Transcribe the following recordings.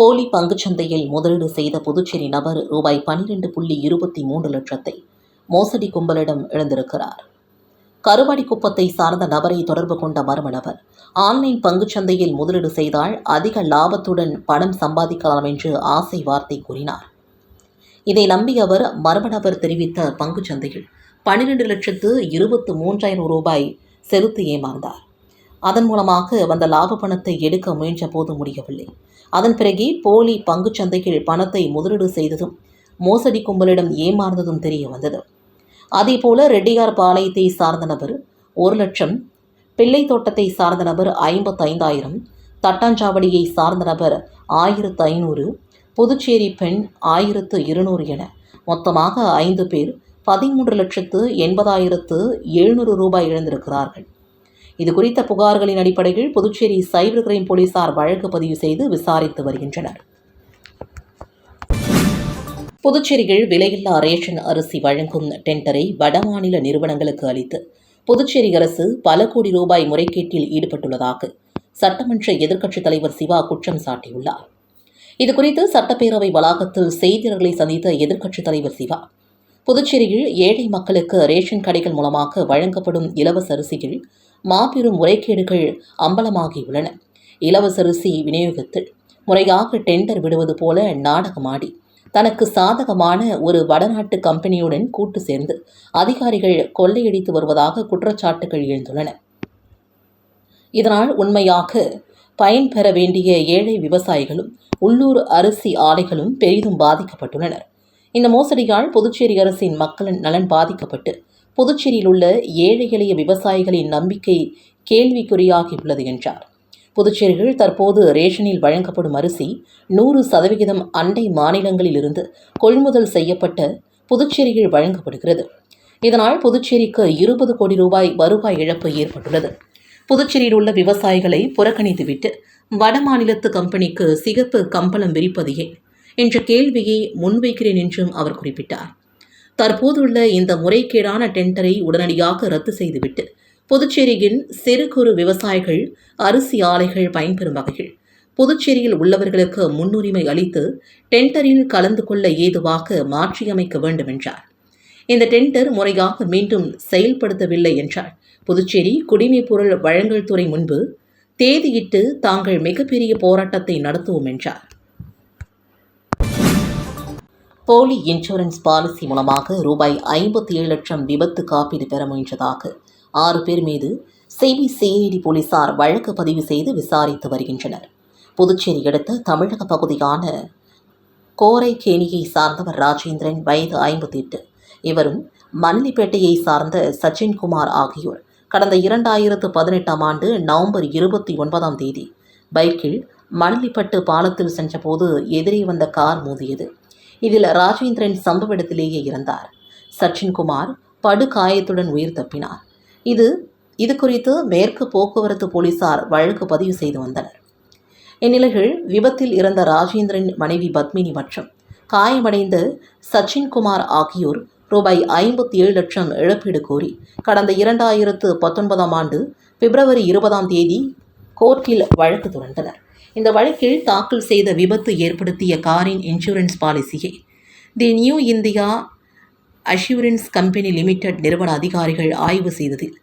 போலி பங்குச்சந்தையில் முதலீடு செய்த புதுச்சேரி நபர் ரூபாய் பனிரெண்டு புள்ளி இருபத்தி மூன்று லட்சத்தை மோசடி கும்பலிடம் இழந்திருக்கிறார். கருவாடிக்குப்பத்தை சார்ந்த நபரை தொடர்பு கொண்ட மர்ம நபர் ஆன்லைன் பங்குச்சந்தையில் முதலீடு செய்தால் அதிக லாபத்துடன் பணம் சம்பாதிக்கலாம் என்று ஆசை வார்த்தை கூறினார். இதை நம்பியவர் மர்ம நபர் தெரிவித்த பங்குச்சந்தையில் பன்னிரண்டு லட்சத்து இருபத்து மூன்றாயிரம் ரூபாய் செலுத்தி ஏமாந்தார். அதன் மூலமாக வந்த லாப பணத்தை எடுக்க முயன்ற போது முடியவில்லை. அதன் பிறகே போலி பங்குச்சந்தையில் பணத்தை முதலீடு செய்ததும் மோசடி கும்பலிடம் ஏமாந்ததும் தெரிய வந்தது. அதேபோல ரெட்டியார் பாளையத்தை சார்ந்த நபர் ஒரு லட்சம் பிள்ளை தோட்டத்தை சார்ந்த நபர் ஐம்பத்தைந்தாயிரம் தட்டாஞ்சாவடியை சார்ந்த நபர் ஆயிரத்து ஐநூறு புதுச்சேரி பெண் ஆயிரத்து இருநூறு என மொத்தமாக ஐந்து பேர் பதிமூன்று லட்சத்து எண்பதாயிரத்து எழுநூறு ரூபாய் இழந்திருக்கிறார்கள். இது குறித்த புகார்களின் அடிப்படையில் புதுச்சேரி சைபர் கிரைம் போலீசார் வழக்கு பதிவு செய்து விசாரித்து வருகின்றனர். புதுச்சேரியில் விலையில்லா ரேஷன் அரிசி வழங்கும் டெண்டரை வடமாநில நிறுவனங்களுக்கு அளித்து புதுச்சேரி அரசு பல கோடி ரூபாய் முறைகேட்டில் ஈடுபட்டுள்ளதாக சட்டமன்ற எதிர்க்கட்சித் தலைவர் சிவா குற்றம் சாட்டியுள்ளார். இதுகுறித்து சட்டப்பேரவை வளாகத்தில் செய்தியாளர்களை சந்தித்த எதிர்க்கட்சித் தலைவர் சிவா புதுச்சேரியில் ஏழை மக்களுக்கு ரேஷன் கடைகள் மூலமாக வழங்கப்படும் இலவச அரிசியில் மாபெரும் முறைகேடுகள் அம்பலமாகியுள்ளன. இலவச அரிசி விநியோகத்தில் முறையாக டெண்டர் விடுவது போல நாடகமாடி தனக்கு சாதகமான ஒரு வடநாட்டு கம்பெனியுடன் கூட்டு சேர்ந்து அதிகாரிகள் கொள்ளையடித்து வருவதாக குற்றச்சாட்டுகள் எழுந்துள்ளன. இதனால் உண்மையாக பயன்பெற வேண்டிய ஏழை விவசாயிகளும் உள்ளூர் அரிசி ஆலைகளும் பெரிதும் பாதிக்கப்பட்டுள்ளனர். இந்த மோசடியால் புதுச்சேரி அரசின் மக்களின் நலன் பாதிக்கப்பட்டு புதுச்சேரியில் உள்ள ஏழை எளிய விவசாயிகளின் நம்பிக்கை கேள்விக்குறியாகியுள்ளது என்றார். புதுச்சேரியில் தற்போது ரேஷனில் வழங்கப்படும் அரிசி நூறு சதவிகிதம் அண்டை மாநிலங்களில் இருந்து கொள்முதல் செய்யப்பட்ட புதுச்சேரியில் வழங்கப்படுகிறது. இதனால் புதுச்சேரிக்கு இருபது கோடி ரூபாய் வருவாய் இழப்பு ஏற்பட்டுள்ளது. புதுச்சேரியில் உள்ள விவசாயிகளை புறக்கணித்துவிட்டு வடமாநிலத்து கம்பெனிக்கு சிகப்பு கம்பளம் விரிப்பது ஏன்? என்ற கேள்வியை முன்வைக்கிறேன் என்றும் அவர் குறிப்பிட்டார். தற்போதுள்ள இந்த முறைகேடான டெண்டரை உடனடியாக ரத்து செய்துவிட்டு புதுச்சேரியின் சிறு குறு விவசாயிகள் அரிசி ஆலைகள் பயன்பெறும் வகையில் புதுச்சேரியில் உள்ளவர்களுக்கு முன்னுரிமை அளித்து டெண்டரில் கலந்து கொள்ள ஏதுவாக மாற்றியமைக்க வேண்டும் என்றார் இந்த டெண்டர் முறையாக மீண்டும் செயல்படுத்தவில்லை என்றால் புதுச்சேரி குடிமைப் பொருள் வழங்கல் துறை முன்பு தேதியிட்டு தாங்கள் மிகப்பெரிய போராட்டத்தை நடத்துவோம் என்றார். போலி இன்சூரன்ஸ் பாலிசி மூலமாக ரூபாய் ஐம்பத்தி ஏழு லட்சம் விபத்து காப்பீடு பெற முயன்றதாக ஆறு பேர் மீது சிபிசிஐடி போலீசார் வழக்கு பதிவு செய்து விசாரித்து வருகின்றனர். புதுச்சேரி அடுத்த தமிழக பகுதியான கோரைக்கேணியை சார்ந்தவர் ராஜேந்திரன் வயது ஐம்பத்தி எட்டு இவரும் மணலிப்பேட்டையை சார்ந்த சச்சின்குமார் ஆகியோர் கடந்த இரண்டாயிரத்து பதினெட்டாம் ஆண்டு நவம்பர் இருபத்தி ஒன்பதாம் தேதி பைக்கில் மணலிப்பட்டு பாலத்தில் சென்றபோது எதிரே வந்த கார் மோதியது. இதில் ராஜேந்திரன் சம்பவ இடத்திலேயே இறந்தார் சச்சின்குமார் படுகாயத்துடன் உயிர் தப்பினார். இது இது குறித்து மேற்கு போக்குவரத்து போலீசார் வழக்கு பதிவு செய்து வந்தனர். இந்நிலையில் விபத்தில் இறந்த ராஜேந்திரன் மனைவி பத்மினி மற்றும் காயமடைந்த சச்சின்குமார் ஆகியோர் ரூபாய் ஐம்பத்தி ஏழு லட்சம் இழப்பீடு கோரி கடந்த இரண்டாயிரத்து பத்தொன்பதாம் ஆண்டு பிப்ரவரி இருபதாம் தேதி கோர்ட்டில் வழக்கு தொடர்ந்தனர். இந்த வழக்கில் தாக்கல் செய்த விபத்து ஏற்படுத்திய காரின் இன்சூரன்ஸ் பாலிசியை. The new India assurance company limited நிறுவன அதிகாரிகள் ஆய்வு செய்ததில்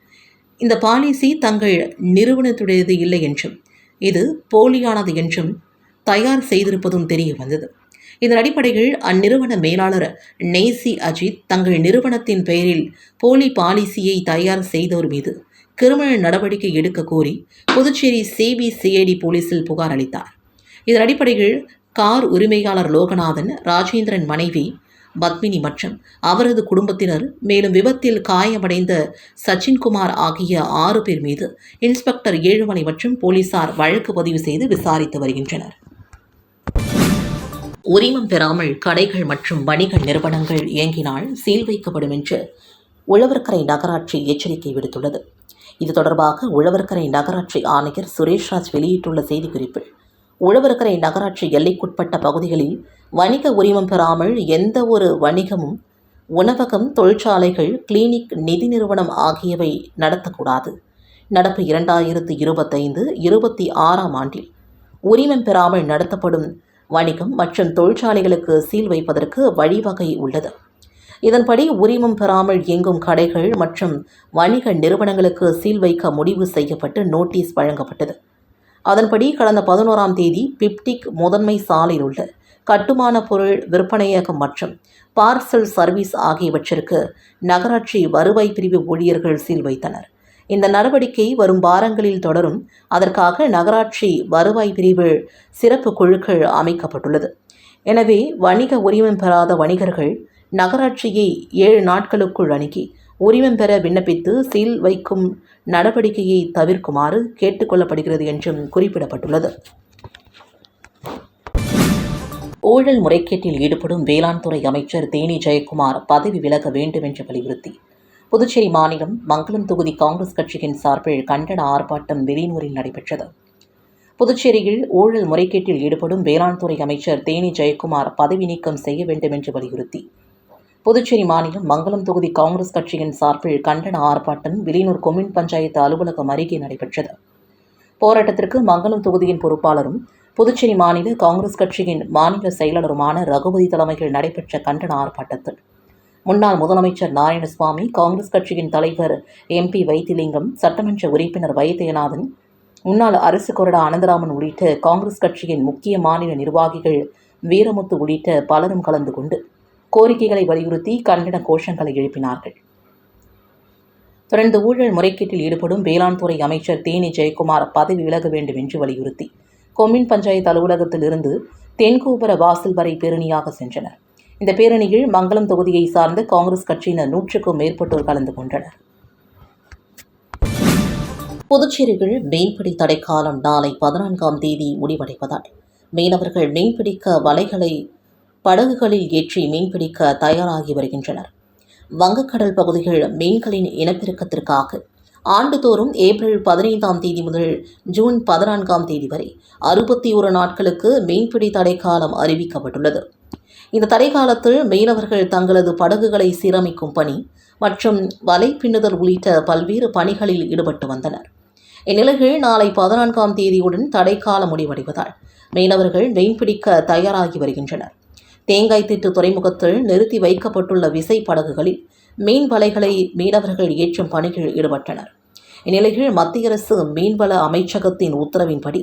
இந்த பாலிசி தங்கள் நிறுவனத்துடையது இல்லை என்றும் இது போலியானது என்றும் தயார் செய்திருப்பதும் தெரிய வந்தது. இதன் அடிப்படையில் அந்நிறுவன மேலாளர் நெய்சி அஜித் தங்கள் நிறுவனத்தின் பெயரில் போலி பாலிசியை தயார் செய்தோர் மீது கிரிமினல் நடவடிக்கை எடுக்க கோரி புதுச்சேரி சிபிசிஐடி போலீசில் புகார் அளித்தார். இதன் அடிப்படையில் கார் உரிமையாளர் லோகநாதன் ராஜேந்திரன் மனைவி பத்மினி மற்றும் அவரது குடும்பத்தினர் மேலும் விபத்தில் காயமடைந்த சச்சின்குமார் ஆகிய ஆறு பேர் மீது இன்ஸ்பெக்டர் ஏழுமலை மற்றும் போலீசார் வழக்கு பதிவு செய்து விசாரித்து வருகின்றனர். உரிமம் பெறாமல் கடைகள் மற்றும் வணிக நிறுவனங்கள் இயங்கினால் சீல் வைக்கப்படும் என்று உழவர்கரை நகராட்சி எச்சரிக்கை விடுத்துள்ளது. இது தொடர்பாக உழவர்கரை நகராட்சி ஆணையர் சுரேஷ்ராஜ் வெளியிட்டுள்ள செய்திக்குறிப்பில் உழவர்கரை நகராட்சி எல்லைக்குட்பட்ட பகுதிகளில் வணிக உரிமம் பெறாமல் எந்த ஒரு வணிகமும் உணவகம் தொழிற்சாலைகள் கிளினிக் நிதி நிறுவனம் ஆகியவை நடத்தக்கூடாது. நடப்பு இரண்டாயிரத்து இருபத்தைந்து இருபத்தி ஆறாம் ஆண்டில் உரிமம் பெறாமல் நடத்தப்படும் வணிகம் மற்றும் தொழிற்சாலைகளுக்கு சீல் வைப்பதற்கு வழிவகை உள்ளது. இதன்படி உரிமம் பெறாமல் இயங்கும் கடைகள் மற்றும் வணிக நிறுவனங்களுக்கு சீல் வைக்க முடிவு செய்யப்பட்டு நோட்டீஸ் வழங்கப்பட்டது. அதன்படி கடந்த பதினோராம் தேதி பிப்டிக் முதன்மை சாலையில் உள்ள கட்டுமான பொருள் விற்பனையகம் மற்றும் பார்சல் சர்வீஸ் ஆகியவற்றிற்கு நகராட்சி வருவாய் பிரிவு ஊழியர்கள் சீல் வைத்தனர். இந்த நடவடிக்கை வரும் வாரங்களில் தொடரும். அதற்காக நகராட்சி வருவாய் பிரிவு சிறப்பு குழுக்கள் அமைக்கப்பட்டுள்ளது. எனவே வணிக உரிமம் பெறாத வணிகர்கள் நகராட்சியை ஏழு நாட்களுக்குள் அணுகி உரிமம் பெற விண்ணப்பித்து சீல் வைக்கும் நடவடிக்கையை தவிர்க்குமாறு கேட்டுக்கொள்ளப்படுகிறது என்றும் குறிப்பிடப்பட்டுள்ளது. ஊழல் முறைகேட்டில் ஈடுபடும் வேளாண் துறை அமைச்சர் தேனி ஜெயக்குமார் பதவி விலக வேண்டும் என்று வலியுறுத்தி புதுச்சேரி மாநிலம் மங்களம் தொகுதி காங்கிரஸ் கட்சியின் சார்பில் கண்டன ஆர்ப்பாட்டம் வெளியூரில் நடைபெற்றது. புதுச்சேரியில் ஊழல் முறைகேட்டில் ஈடுபடும் வேளாண் துறை அமைச்சர் தேனி ஜெயக்குமார் பதவி நீக்கம் செய்ய வேண்டும் என்று வலியுறுத்தி புதுச்சேரி மாநிலம் மங்களம் தொகுதி காங்கிரஸ் கட்சியின் சார்பில் கண்டன ஆர்ப்பாட்டம் விலினூர் கொம்யூன் பஞ்சாயத்து அலுவலகம் அருகே நடைபெற்றது. போராட்டத்திற்கு மங்களம் தொகுதியின் பொறுப்பாளரும் புதுச்சேரி மாநில காங்கிரஸ் கட்சியின் மாநில செயலாளருமான ரகுபதி தலைமையில் நடைபெற்ற கண்டன ஆர்ப்பாட்டத்தில் முன்னாள் முதலமைச்சர் நாராயணசுவாமி காங்கிரஸ் கட்சியின் தலைவர் எம்பி வைத்திலிங்கம் சட்டமன்ற உறுப்பினர் வைத்தியநாதன் முன்னாள் அரசு கொறடா அனந்தராமன் உள்ளிட்ட காங்கிரஸ் கட்சியின் முக்கிய மாநில நிர்வாகிகள் வீரமுத்து உள்ளிட்ட பலரும் கலந்து கொண்டு கோரிக்கைகளை வலியுறுத்தி கண்டன கோஷங்களை எழுப்பினார்கள். தொடர்ந்து ஊழல் முறைகேட்டில் ஈடுபடும் வேளாண் துறை அமைச்சர் தேனி ஜெயக்குமார் பதவி விலக வேண்டும் என்று வலியுறுத்தி கொம்மின் பஞ்சாயத்து அலுவலகத்திலிருந்து தென்கோபுர வாசல் வரை பேரணியாக சென்றனர். இந்த பேரணியில் மங்களம் தொகுதியை சார்ந்த காங்கிரஸ் கட்சியினர் நூற்றுக்கும் மேற்பட்டோர் கலந்து கொண்டனர். புதுச்சேரியில் மீன்பிடி தடைக்காலம் நாளை பதினான்காம் தேதி முடிவடைவதால் மீனவர்கள் மீன்பிடிக்க வலைகளை படகுகளில் ஏற்றி மீன்பிடிக்க தயாராகி வருகின்றனர். வங்கக்கடல் பகுதிகள் மீன்களின் இனப்பெருக்கத்திற்காக ஆண்டுதோறும் ஏப்ரல் பதினைந்தாம் தேதி முதல் ஜூன் பதினான்காம் தேதி வரை அறுபத்தி ஒரு நாட்களுக்கு மீன்பிடி தடை காலம் அறிவிக்கப்பட்டுள்ளது. இந்த தடை காலத்தில் மீனவர்கள் தங்களது படகுகளை சீரமைக்கும் பணி மற்றும் வலை பின்னுதல் உள்ளிட்ட பல்வேறு பணிகளில் ஈடுபட்டு வந்தனர். இந்நிலையில் நாளை பதினான்காம் தேதியுடன் தடை காலம் முடிவடைவதால் மீனவர்கள் மீன்பிடிக்க தயாராகி வருகின்றனர். தேங்காய் திட்டு துறைமுகத்தில் நிறுத்தி வைக்கப்பட்டுள்ள விசை படகுகளில் மீன் வலைகளை மீனவர்கள் ஏற்றும் பணியில் ஈடுபட்டனர். இந்நிலையில் மத்திய அரசு மீன்வள அமைச்சகத்தின் உத்தரவின்படி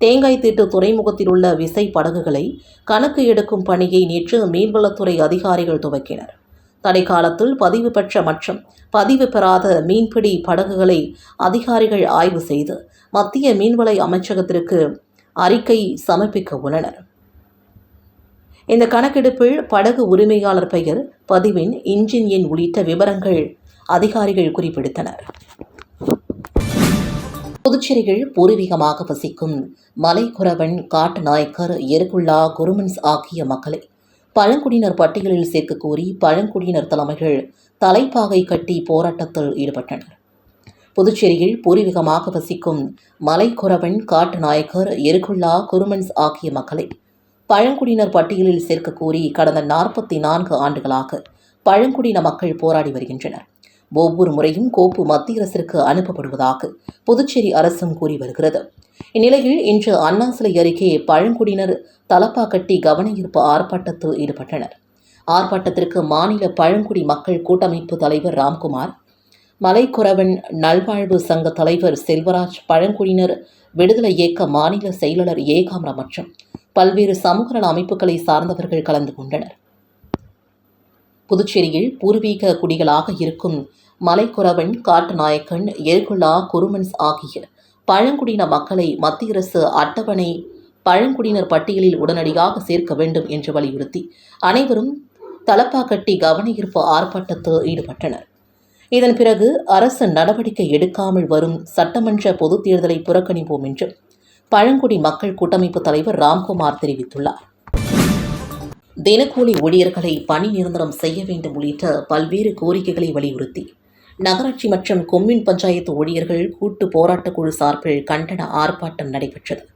தேங்காய் திட்டு துறைமுகத்தில் உள்ள விசை படகுகளை கணக்கு எடுக்கும் பணியை நேற்று மீன்வளத்துறை அதிகாரிகள் துவக்கினர். தடை காலத்தில் பதிவு பெற்ற மற்றும் பதிவு பெறாத மீன்பிடி படகுகளை அதிகாரிகள் ஆய்வு செய்து மத்திய மீன்வளை அமைச்சகத்திற்கு அறிக்கை சமர்ப்பிக்க உள்ளனர். இந்த கணக்கெடுப்பில் படகு உரிமையாளர் பெயர் பதிவின் இன்ஜின் எண் உள்ளிட்ட விவரங்கள் அதிகாரிகள் குறிப்பிடுத்தனர். புதுச்சேரியில் பூர்வீகமாக வசிக்கும் மலைக்குறவன் காட்டுநாயக்கர் எருகுல்லா குருமன்ஸ் ஆகிய மக்களை பழங்குடியினர் பட்டியலில் சேர்க்க கோரி பழங்குடியினர் தலைமைகள் தலைப்பாகை கட்டி போராட்டத்தில் ஈடுபட்டனர். புதுச்சேரியில் பூர்வீகமாக வசிக்கும் மலைக்குறவன் காட்டுநாயக்கர் எருகுல்லா குருமன்ஸ் ஆகிய மக்களை பழங்குடியினர் பட்டியலில் சேர்க்க கோரி கடந்த நாற்பத்தி நான்கு ஆண்டுகளாக பழங்குடியின மக்கள் போராடி வருகின்றனர். ஒவ்வொரு முறையும் கோப்பு மத்திய அரசிற்கு அனுப்பப்படுவதாக புதுச்சேரி அரசும் கூறி வருகிறது. இந்நிலையில் இன்று அண்ணா சிலை அருகே பழங்குடியினர் தலப்பா கட்டி கவனயீர்ப்பு ஆர்ப்பாட்டத்தில் ஈடுபட்டனர். ஆர்ப்பாட்டத்திற்கு மாநில பழங்குடி மக்கள் கூட்டமைப்பு தலைவர் ராம்குமார் மலைக்குறவன் நல்வாழ்வு சங்க தலைவர் செல்வராஜ் பழங்குடியினர் விடுதலை இயக்க மாநில செயலாளர் ஏகாம்ரா மற்றும் பல்வேறு சமூக நல அமைப்புகளை சார்ந்தவர்கள் கலந்து கொண்டனர். புதுச்சேரியில் பூர்வீக குடிகளாக இருக்கும் மலைக்குறவன் காட்டுநாயக்கன் எர்குலா குருமன்ஸ் ஆகிய பழங்குடியின மக்களை மத்திய அரசு அட்டவணை பழங்குடியினர் பட்டியலில் உடனடியாக சேர்க்க வேண்டும் என்று வலியுறுத்தி அனைவரும் தலப்பா கட்டி கவனஈர்ப்பு ஆர்ப்பாட்டத்தில் ஈடுபட்டனர். இதன் பிறகு அரசு நடவடிக்கை எடுக்காமல் வரும் சட்டமன்ற பொதுத் தேர்தலை புறக்கணிப்போம் என்றும் பழங்குடி மக்கள் கூட்டமைப்பு தலைவர் ராம்குமார் தெரிவித்துள்ளார். தினக்கூலி ஊழியர்களை பணி நிரந்தரம் செய்ய வேண்டும் உள்ளிட்ட பல்வேறு கோரிக்கைகளை வலியுறுத்தி நகராட்சி மற்றும் கொம்யூன் பஞ்சாயத்து ஊழியர்கள் கூட்டு போராட்டக் குழு சார்பில் கண்டன ஆர்ப்பாட்டம் நடைபெற்றது.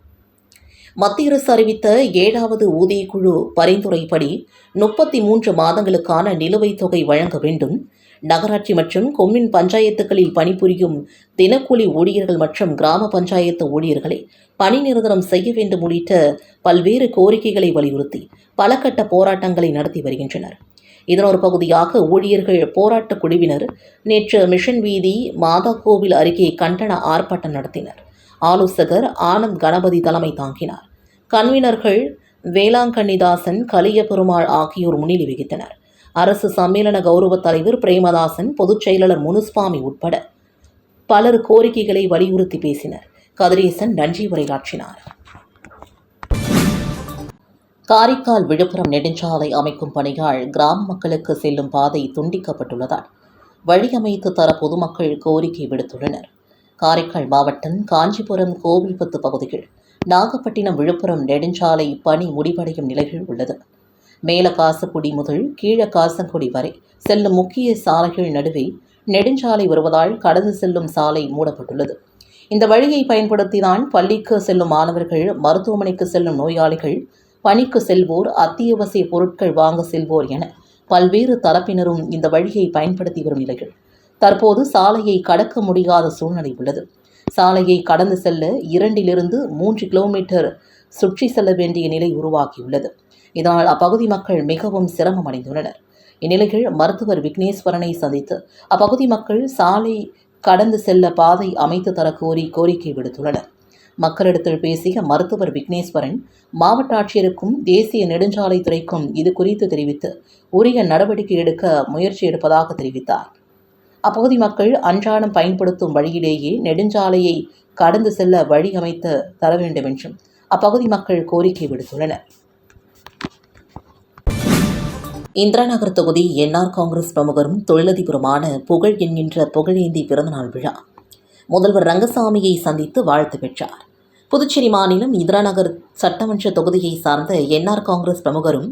மத்திய அரசு அறிவித்த ஏழாவது ஊதியக்குழு பரிந்துரைப்படி முப்பத்தி மூன்று மாதங்களுக்கான நிலுவைத் தொகை வழங்க வேண்டும். நகராட்சி மற்றும் கொம்மின் பஞ்சாயத்துகளில் பணிபுரியும் தினக்கூலி ஊழியர்கள் மற்றும் கிராம பஞ்சாயத்து ஊழியர்களை பணி நிரந்தரம் செய்ய வேண்டும் உள்ளிட்ட பல்வேறு கோரிக்கைகளை வலியுறுத்தி பல கட்ட போராட்டங்களை நடத்தி வருகின்றனர். இதன் ஒரு பகுதியாக ஊழியர்கள் போராட்டக் குழுவினர் நேற்று மிஷன் வீதி மாதா கோவில் அருகே கண்டன ஆர்ப்பாட்டம் நடத்தினர். ஆலோசகர் ஆனந்த் கணபதி தலைமை தாங்கினார். கன்வீனர்கள் வேளாங்கண்ணிதாசன் கலிய பெருமாள் ஆகியோர் முன்னிலை வகித்தனர். அரசு சம்மேளன கௌரவ தலைவர் பிரேமதாசன் பொதுச் செயலாளர் முனுஸ்வாமி உட்பட பலர் கோரிக்கைகளை வலியுறுத்தி பேசினர். கதிரேசன் நன்றி உரையாற்றினார். காரைக்கால் விழுப்புரம் நெடுஞ்சாலை அமைக்கும் பணியால் கிராம மக்களுக்கு செல்லும் பாதை துண்டிக்கப்பட்டுள்ளதால் வழியமைத்து தர பொதுமக்கள் கோரிக்கை விடுத்துள்ளனர். காரைக்கால் மாவட்டம் காஞ்சிபுரம் கோவில்பத்து பகுதிகள் நாகப்பட்டினம் விழுப்புரம் நெடுஞ்சாலை பணி முடிவடையும் நிலையில் உள்ளது. மேல காசக்குடி முதல் கீழ காசங்குடி வரை செல்லும் முக்கிய சாலைகள் நடுவே நெடுஞ்சாலை வருவதால் கடந்து செல்லும் சாலை மூடப்பட்டுள்ளது. இந்த வழியை பயன்படுத்திதான் பள்ளிக்கு செல்லும் மாணவர்கள் மருத்துவமனைக்கு செல்லும் நோயாளிகள் பணிக்கு செல்வோர் அத்தியாவசிய பொருட்கள் வாங்க செல்வோர் என பல்வேறு தரப்பினரும் இந்த வழியை பயன்படுத்தி வரும் நிலையில் தற்போது சாலையை கடக்க முடியாத சூழ்நிலை உள்ளது. சாலையை கடந்து செல்ல இரண்டிலிருந்து மூன்று கிலோமீட்டர் சுற்றி செல்ல வேண்டிய நிலை உருவாகியுள்ளது. இதனால் அப்பகுதி மக்கள் மிகவும் சிரமம் அடைந்துள்ளனர் இந்நிலையில் மருத்துவர் விக்னேஸ்வரனை சந்தித்து அப்பகுதி மக்கள் சாலை கடந்து செல்ல பாதை அமைத்து தர கோரி கோரிக்கை விடுத்துள்ளனர். மக்களிடத்தில் பேசிய மருத்துவர் விக்னேஸ்வரன் மாவட்ட ஆட்சியருக்கும் தேசிய நெடுஞ்சாலை துறைக்கும் இது குறித்து தெரிவித்து உரிய நடவடிக்கை எடுக்க முயற்சி எடுப்பதாக தெரிவித்தார். அப்பகுதி மக்கள் அன்றாடம் பயன்படுத்தும் வழியிலேயே நெடுஞ்சாலையை கடந்து செல்ல வழி அமைத்து தர வேண்டும் என்றும் அப்பகுதி மக்கள் கோரிக்கை விடுத்துள்ளனர். இந்திரா நகர் தொகுதி என்ஆர் காங்கிரஸ் பிரமுகரும் தொழிலதிபருமான புகழ் என்கின்ற புகழேந்தி பிறந்தநாள் விழா. முதல்வர் ரங்கசாமியை சந்தித்து வாழ்த்து பெற்றார். புதுச்சேரி மாநிலம் இந்திரா நகர் சட்டமன்ற தொகுதியை சார்ந்த என்ஆர் காங்கிரஸ் பிரமுகரும்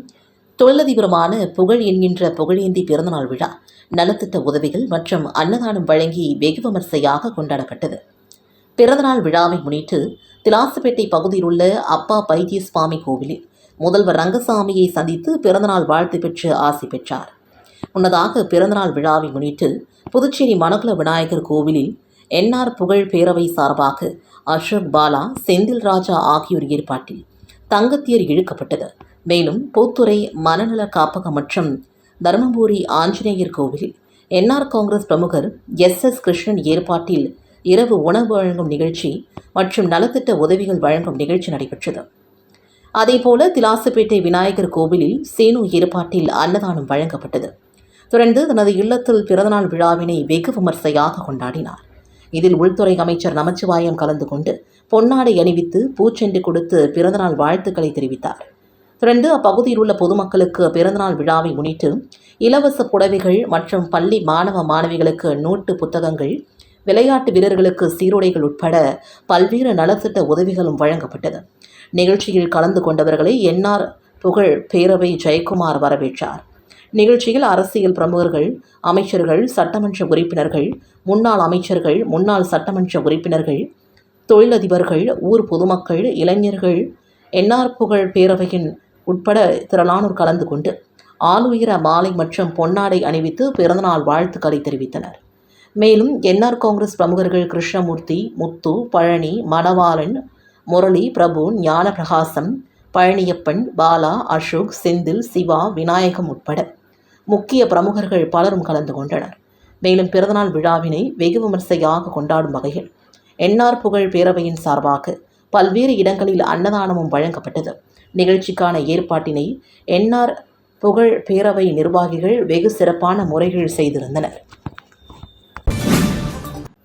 தொழிலதிபருமான புகழ் என்கின்ற புகழேந்தி பிறந்தநாள் விழா நலத்திட்ட உதவிகள் மற்றும் அன்னதானம் வழங்கி வெகு விமர்சையாக கொண்டாடப்பட்டது. பிறந்தநாள் விழாவை முன்னிட்டு திலாசுப்பேட்டை பகுதியில் உள்ள அப்பா பைத்திய சுவாமி கோவிலில் முதல்வர் ரங்கசாமியை சந்தித்து பிறந்தநாள் வாழ்த்து பெற்று ஆசி பெற்றார். முன்னதாக பிறந்தநாள் விழாவை முன்னிட்டு புதுச்சேரி மனகுல விநாயகர் கோவிலில் என்ஆர் புகழ் பேரவை சார்பாக அசோக் பாலா செந்தில் ராஜா ஆகியோர் ஏற்பாட்டில் தங்கத்தியர் இழுக்கப்பட்டது. மேலும் போத்துறை மனநல காப்பகம் மற்றும் தருமபுரி ஆஞ்சநேயர் கோவிலில் என்ஆர் காங்கிரஸ் பிரமுகர் எஸ் எஸ் கிருஷ்ணன் ஏற்பாட்டில் இரவு உணவு வழங்கும் நிகழ்ச்சி மற்றும் நலத்திட்ட உதவிகள் வழங்கும் நிகழ்ச்சி நடைபெற்றது. அதேபோல திலாசுப்பேட்டை விநாயகர் கோவிலில் சேனு ஏற்பாட்டில் அன்னதானம் வழங்கப்பட்டது. தொடர்ந்து தனது இல்லத்தில் பிறந்தநாள் விழாவினை வெகு விமர்சையாக கொண்டாடினார். இதில் உள்துறை அமைச்சர் நமச்சிவாயம் கலந்து கொண்டு பொன்னாடை அணிவித்து பூச்செண்டு கொடுத்து பிறந்தநாள் வாழ்த்துக்களை தெரிவித்தார். தொடர்ந்து அப்பகுதியில் உள்ள பொதுமக்களுக்கு பிறந்தநாள் விழாவை முன்னிட்டு இலவச புடவைகள் மற்றும் பள்ளி மாணவ மாணவிகளுக்கு நோட்டு புத்தகங்கள் விளையாட்டு வீரர்களுக்கு சீருடைகள் உட்பட பல்வேறு நலத்திட்ட உதவிகளும் வழங்கப்பட்டது. நிகழ்ச்சியில் கலந்து கொண்டவர்களை என்ஆர் புகழ் பேரவை ஜெயக்குமார் வரவேற்றார். நிகழ்ச்சியில் அரசியல் பிரமுகர்கள் அமைச்சர்கள் சட்டமன்ற உறுப்பினர்கள் முன்னாள் அமைச்சர்கள் முன்னாள் சட்டமன்ற உறுப்பினர்கள் தொழிலதிபர்கள் ஊர் பொதுமக்கள் இளைஞர்கள் என்ஆர் புகழ் பேரவையின் உட்பட திரளானோர் கலந்து கொண்டு ஆளுயர மாலை மற்றும் பொன்னாடை அணிவித்து பிறந்தநாள் வாழ்த்துக்களை தெரிவித்தனர். மேலும் என்ஆர் காங்கிரஸ் பிரமுகர்கள் கிருஷ்ணமூர்த்தி முத்து பழனி மணவாளன் முரளி பிரபு ஞானபிரகாசம் பழனியப்பன் பாலா அசோக் செந்தில் சிவா விநாயகம் உட்பட முக்கிய பிரமுகர்கள் பலரும் கலந்து கொண்டனர். மேலும் பிறந்தநாள் விழாவினை வெகு விமர்சையாக கொண்டாடும் வகையில் என்ஆர் புகழ் பேரவையின் சார்பாக பல்வேறு இடங்களில் அன்னதானமும் வழங்கப்பட்டது. நிகழ்ச்சிக்கான ஏற்பாட்டினை என்ஆர் புகழ் பேரவை நிர்வாகிகள் வெகு சிறப்பான முறைகள் செய்திருந்தனர்.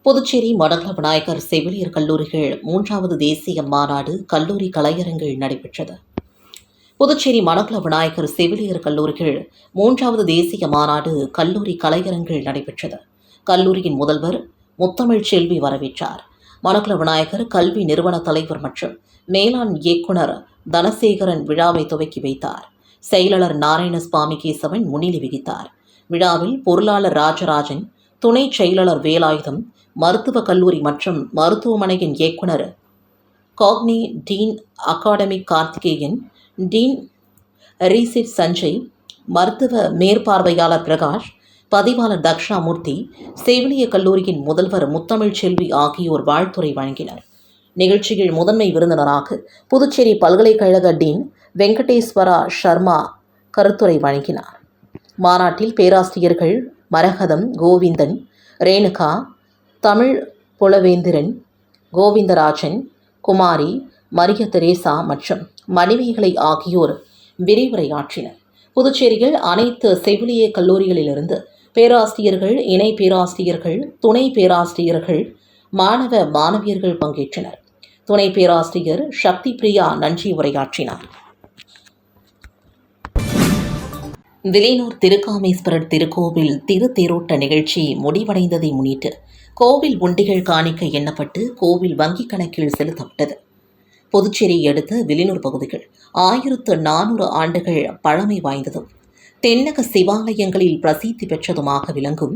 புதுச்சேரி மடங்கள விநாயகர் செவிலியர் கல்லூரிகள் மூன்றாவது தேசிய மாநாடு கல்லூரி கலையரங்கில் நடைபெற்றது. புதுச்சேரி மணக்குள விநாயகர் செவிலியர் கல்லூரிகள் மூன்றாவது தேசிய மாநாடு கல்லூரி கலையரங்கில் நடைபெற்றது. கல்லூரியின் முதல்வர் முத்தமிழ் செல்வி வரவேற்றார். மணக்குள விநாயகர் கல்வி நிறுவன தலைவர் மற்றும் மேலாண் இயக்குனர் தனசேகரன் விழாவை துவக்கி வைத்தார். செயலாளர் நாராயணசுவாமி கேசவன் முன்னிலை வகித்தார். விழாவில் பொருளாளர் ராஜராஜன் துணை செயலாளர் வேலாயுதம் மருத்துவக் கல்லூரி மற்றும் மருத்துவமனையின் இயக்குனர் காக்னி டீன் அகாடமிக் கார்த்திகேயன் டீன் ரீசிட் சஞ்சய் மருத்துவ மேற்பார்வையாளர் பிரகாஷ் பதிவாளர் தக்ஷாமூர்த்தி செவிலிய கல்லூரியின் முதல்வர் முத்தமிழ் செல்வி ஆகியோர் வாழ்த்துரை வழங்கினர். நிகழ்ச்சியில் முதன்மை விருந்தினராக புதுச்சேரி பல்கலைக்கழக டீன் வெங்கடேஸ்வரா சர்மா கருத்துரை வழங்கினார். மாநாட்டில் பேராசிரியர்கள் மரகதம் கோவிந்தன் ரேணுகா தமிழ் புலவேந்திரன் கோவிந்தராஜன் குமாரி மரிய தெரேசா மற்றும் மணிமேகலை ஆகியோர் விரிவுரையாற்றினர். புதுச்சேரியில் அனைத்து செவிலிய கல்லூரிகளிலிருந்து பேராசிரியர்கள் இணை பேராசிரியர்கள் துணை பேராசிரியர்கள் மாணவ மாணவியர்கள் பங்கேற்றனர். துணை பேராசிரியர் சக்தி பிரியா நன்றி உரையாற்றினார். விலையூர் திருக்காமேஸ்வரர் திருக்கோவில் திருத்தேரோட்ட நிகழ்ச்சி முடிவடைந்ததை முன்னிட்டு கோவில் உண்டிகள் காணிக்க எண்ணப்பட்டு கோவில் வங்கிக் கணக்கில் செலுத்தப்பட்டது. புதுச்சேரியை அடுத்த வில்லியனூர் பகுதிகள் ஆயிரத்து நானூறு ஆண்டுகள் பழமை வாய்ந்ததும் தென்னக சிவாலயங்களில் பிரசித்தி பெற்றதுமாக விளங்கும்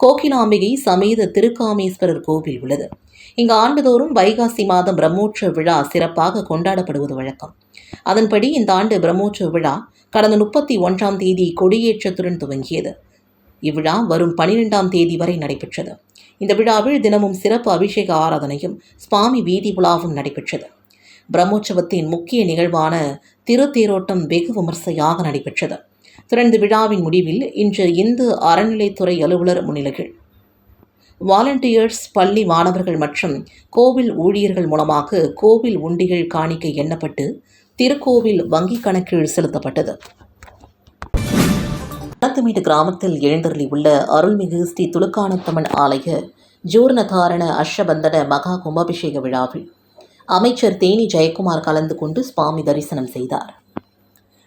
கோகிலாம்பிகை சமேத திருக்காமேஸ்வரர் கோவில் உள்ளது. இங்கு ஆண்டுதோறும் வைகாசி மாதம் பிரம்மோற்சவ விழா சிறப்பாக கொண்டாடப்படுவது வழக்கம். அதன்படி இந்த ஆண்டு பிரம்மோற்சவ விழா கடந்த முப்பத்தி ஒன்றாம் தேதி கொடியேற்றத்துடன் துவங்கியது. இவ்விழா வரும் பனிரெண்டாம் தேதி வரை நடைபெற்றது. இந்த விழாவில் தினமும் சிறப்பு அபிஷேக ஆராதனையும் சுவாமி வீதி உலாவும் நடைபெற்றது. பிரம்மோற்சவத்தின் முக்கிய நிகழ்வான திருத்தேரோட்டம் வெகு விமர்சையாக நடைபெற்றது. திறந்து விழாவின் முடிவில் இன்று இந்து அறநிலைத்துறை அலுவலர் முன்னிலையில் வாலண்டியர்ஸ் பள்ளி மாணவர்கள் மற்றும் கோவில் ஊழியர்கள் மூலமாக கோவில் உண்டிகள் காணிக்கை எண்ணப்பட்டு திருக்கோவில் வங்கிக் கணக்கில் செலுத்தப்பட்டது. பணத்துமேடு கிராமத்தில் எழுந்தருளி உள்ள அருள்மிகு ஸ்ரீ துலுக்கானத்தம்மன் ஆலய ஜூர்ணதாரண அஷ்டபந்தன மகா கும்பாபிஷேக விழாவில் அமைச்சர் தேனி ஜெயக்குமார் கலந்து கொண்டு சுவாமி தரிசனம் செய்தார்.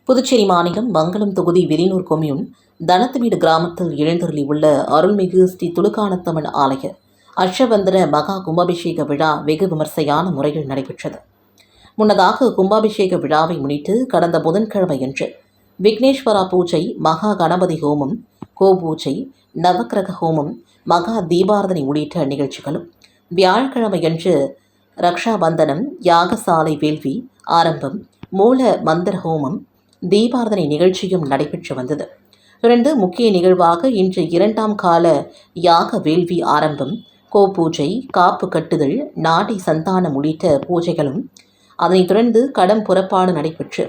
புதுச்சேரி மாநிலம் மங்களம் தொகுதி விரினூர் கொம்யூன் தனத்துமீடு கிராமத்தில் எழுந்தருளி உள்ள அருள்மிகு ஸ்ரீ துலுக்கானத்தம்மன் ஆலய அஷ்டபந்தன மகா கும்பாபிஷேக விழா வெகு விமர்சையான முறையில் நடைபெற்றது. முன்னதாக கும்பாபிஷேக விழாவை முன்னிட்டு கடந்த புதன்கிழமையன்று விக்னேஸ்வரா பூஜை மகா கணபதி ஹோமம் கோபூஜை நவக்கிரக ஹோமம் மகா தீபாரதனை உள்ளிட்ட நிகழ்ச்சிகளும். வியாழக்கிழமையன்று ரக்ஷாபந்தனம் யாகசாலை வேள்வி ஆரம்பம் மூல மந்திர ஹோமம் தீபாரதனை நிகழ்ச்சியும் நடைபெற்று வந்தது. தொடர்ந்து முக்கிய நிகழ்வாக இன்று இரண்டாம் கால யாக வேள்வி ஆரம்பம் கோபூஜை காப்பு கட்டுதல் நாடி சந்தானம் உள்ளிட்ட பூஜைகளும் அதனைத் தொடர்ந்து கடம் புறப்பாடு நடைபெற்று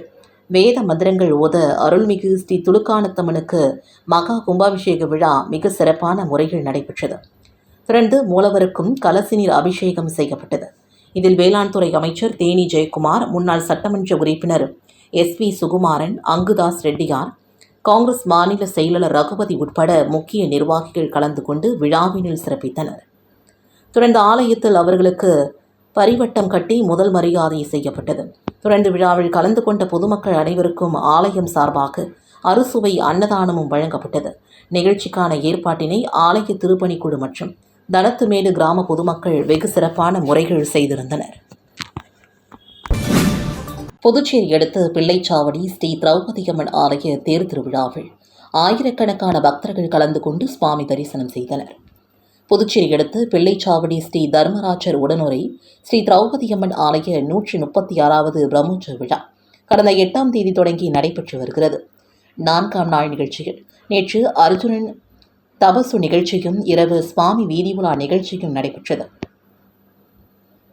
வேத மந்திரங்கள் ஓத அருள்மிகு ஸ்ரீ துலுக்கானத்தம்மனுக்கு மகா கும்பாபிஷேக விழா மிக சிறப்பான முறையில் நடைபெற்றது. தொடர்ந்து மூலவருக்கும் கலசிநீர் அபிஷேகம் செய்யப்பட்டது. இதில் வேளாண் துறை அமைச்சர் தேனி ஜெயக்குமார் முன்னாள் சட்டமன்ற உறுப்பினர் எஸ் பி சுகுமாரன் அங்குதாஸ் ரெட்டியார் காங்கிரஸ் மாநில செயலாளர் ரகுபதி உட்பட முக்கிய நிர்வாகிகள் கலந்து கொண்டு விழாவினில் சிறப்பித்தனர். தொடர்ந்து ஆலயத்தில் அவர்களுக்கு பரிவட்டம் கட்டி முதல் மரியாதை செய்யப்பட்டது. தொடர்ந்து விழாவில் கலந்து கொண்ட பொதுமக்கள் அனைவருக்கும் ஆலயம் சார்பாக அறுசுவை அன்னதானமும் வழங்கப்பட்டது. நிகழ்ச்சிக்கான ஏற்பாட்டினை ஆலய திருப்பணிக்குழு மற்றும் தனத்துமேடு கிராம பொதுமக்கள் வெகு சிறப்பான முறைகள் செய்திருந்தனர். புதுச்சேரி அடுத்த பிள்ளைச்சாவடி ஸ்ரீ திரௌபதியம்மன் ஆலய தேர் திருவிழாவில் ஆயிரக்கணக்கான பக்தர்கள் கலந்து கொண்டு சுவாமி தரிசனம் செய்தனர். புதுச்சேரி அடுத்து பிள்ளைச்சாவடி ஸ்ரீ தர்மராஜர் உடனுரை ஸ்ரீ திரௌபதியம்மன் ஆலய நூற்றி முப்பத்தி ஆறாவது பிரம்மோற்சவ விழா கடந்த எட்டாம் தேதி தொடங்கி நடைபெற்று வருகிறது. நான்காம் நாள் நிகழ்ச்சியில் நேற்று அர்ஜுனன் தபசு நிகழ்ச்சியும் இரவு சுவாமி வீதி உலா நிகழ்ச்சியும் நடைபெற்றது.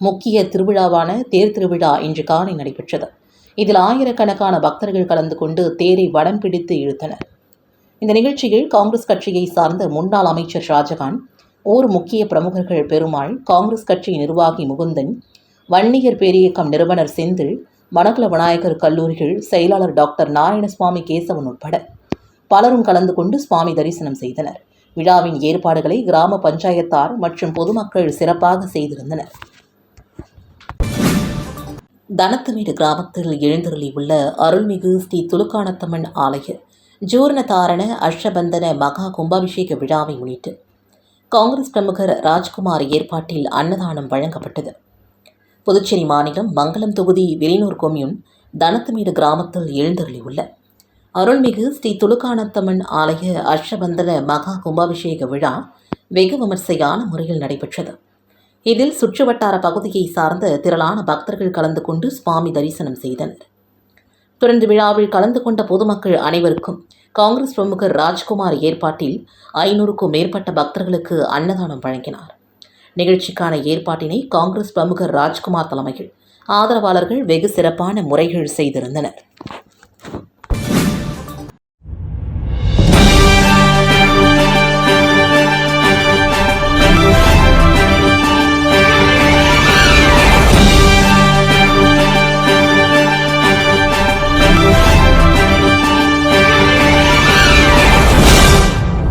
முக்கிய திருவிழாவான தேர் திருவிழா இன்று காலை நடைபெற்றது. இதில் ஆயிரக்கணக்கான பக்தர்கள் கலந்து கொண்டு தேரை வடம் பிடித்து இழுத்தனர். இந்த நிகழ்ச்சியில் காங்கிரஸ் கட்சியை சார்ந்த முன்னாள் அமைச்சர் ஷாஜகான் ஊர் முக்கிய பிரமுகர்கள் பெருமாள் காங்கிரஸ் கட்சி நிர்வாகி முகுந்தன் வன்னியர் பேரியக்கம் நிறுவனர் செந்தில் மணக்குல விநாயகர் கல்லூரிகள் செயலாளர் டாக்டர் நாராயணசுவாமி கேசவன் உட்பட பலரும் கலந்து கொண்டு சுவாமி தரிசனம் செய்தனர். விழாவின் ஏற்பாடுகளை கிராம பஞ்சாயத்தார் மற்றும் பொதுமக்கள் சிறப்பாக செய்திருந்தனர். தனத்துமேடு கிராமத்தில் எழுந்தருளி உள்ள அருள்மிகு ஸ்ரீ துலுக்கானத்தம்மன் ஆலய ஜூர்ணதாரண அஷ்டபந்தன மகா கும்பாபிஷேக விழாவை முன்னிட்டு காங்கிரஸ் பிரமுகர் ராஜ்குமார் ஏற்பாட்டில் அன்னதானம் வழங்கப்பட்டது. புதுச்சேரி மாநிலம் மங்களம் தொகுதி வெளினூர் கொம்யூன் தனத்துமேடு கிராமத்தில் எழுந்தருளியுள்ள அருள்மிகு ஸ்ரீ துலுக்கானத்தம்மன் ஆலய அஷ்டபந்தன மகா கும்பாபிஷேக விழா வெகு விமர்சையான முறையில் நடைபெற்றது. இதில் சுற்றுவட்டார பகுதியை சார்ந்த திரளான பக்தர்கள் கலந்து கொண்டு சுவாமி தரிசனம் செய்தனர். தொடர்ந்து விழாவில் கலந்து கொண்ட பொதுமக்கள் அனைவருக்கும் காங்கிரஸ் பிரமுகர் ராஜ்குமார் ஏற்பாட்டில் ஐநூறுக்கும் மேற்பட்ட பக்தர்களுக்கு அன்னதானம் வழங்கினார். நிகழ்ச்சிக்கான ஏற்பாட்டினை காங்கிரஸ் பிரமுகர் ராஜ்குமார் தலைமையில் ஆதரவாளர்கள் வெகு சிறப்பான முறைகள் செய்திருந்தனர்.